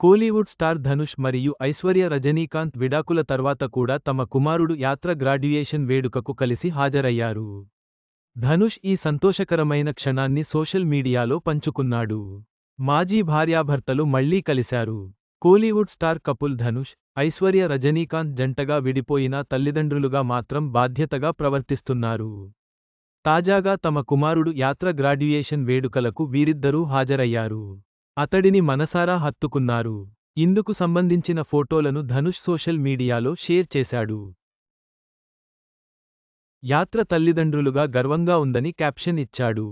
Kollywood star Dhanush మరియు ఐశ్వర్య రజనీకాంత్ విడాకుల తర్వాత కూడా తమ కుమారుడు యాత్ర గ్రాడ్యుయేషన్ వేడుకకు కలిసి హాజరయ్యారు. ధనుష్ ఈ సంతోషకరమైన క్షణాన్ని సోషల్ మీడియాలో పంచుకున్నాడు. మాజీ భార్యాభర్తలు మళ్ళీ కలిశారు. కోలీవుడ్ స్టార్ కపుల్ ధనుష్ ఐశ్వర్య రజనీకాంత్ జంటగా విడిపోయినా తల్లిదండ్రులుగా మాత్రం బాధ్యతగా ప్రవర్తిస్తున్నారు. తాజాగా తమ కుమారుడు యాత్ర గ్రాడ్యుయేషన్ వేడుకలకు వీరిద్దరూ హాజరయ్యారు. అతడిని మనసారా హత్తుకున్నారు. ఇందుకు సంబంధించిన ఫోటోలను ధనుష్ సోషల్ మీడియాలో షేర్ చేశాడు. యాత్ర తల్లిదండ్రులుగా గర్వంగా ఉందని క్యాప్షన్ ఇచ్చాడు.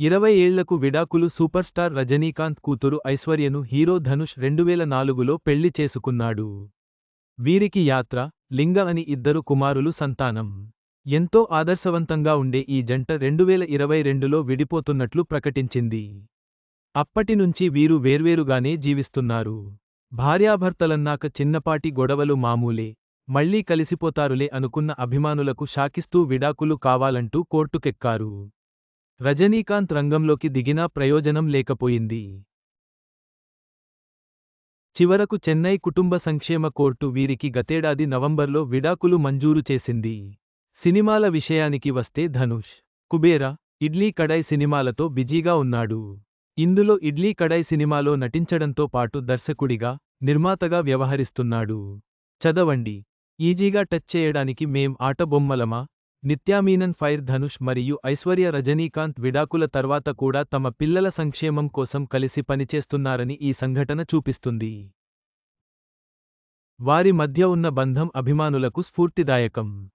ఇరవై ఏళ్ళకు విడాకులు సూపర్ స్టార్ రజనీకాంత్ కూతురు ఐశ్వర్యను హీరో ధనుష్ రెండువేల నాలుగులో పెళ్ళి చేసుకున్నాడు. వీరికి యాత్ర లింగ అని ఇద్దరు కుమారులు సంతానం. ఎంతో ఆదర్శవంతంగా ఉండే ఈ జంట రెండువేల ఇరవై రెండులో విడిపోతున్నట్లు ప్రకటించింది. అప్పటినుంచి వీరు వేర్వేరుగానే జీవిస్తున్నారు. భార్యాభర్తలన్నాక చిన్నపాటి గొడవలు మామూలే. మళ్ళీ కలిసిపోతారులే అనుకున్న అభిమానులకు షాకిస్తూ విడాకులు కావాలంటూ కోర్టుకెక్కారు. రజనీకాంత్ రంగంలోకి దిగినా ప్రయోజనం లేకపోయింది. చివరకు చెన్నై కుటుంబ సంక్షేమ కోర్టు వీరికి గతేడాది నవంబర్లో విడాకులు మంజూరు చేసింది. సినిమాల విషయానికి వస్తే ధనుష్ కుబేరా ఇడ్లీ కడాయ్ సినిమాలతో బిజీగా ఉన్నాడు. ఇందులో ఇడ్లీ కడాయ్ సినిమాలో నటించడంతో పాటు దర్శకుడిగా నిర్మాతగా వ్యవహరిస్తున్నాడు. చదవండి. ఈజీగా టచ్ చేయడానికి మేం ఆటబొమ్మలమా నిత్యామీనన్ ఫైర్ ధనుష్ మరియు ఐశ్వర్య రజనీకాంత్ విడాకుల తర్వాత కూడా తమ పిల్లల సంక్షేమం కోసం కలిసి పనిచేస్తున్నారని ఈ సంఘటన చూపిస్తుంది. వారి మధ్య ఉన్న బంధం అభిమానులకు స్ఫూర్తిదాయకం.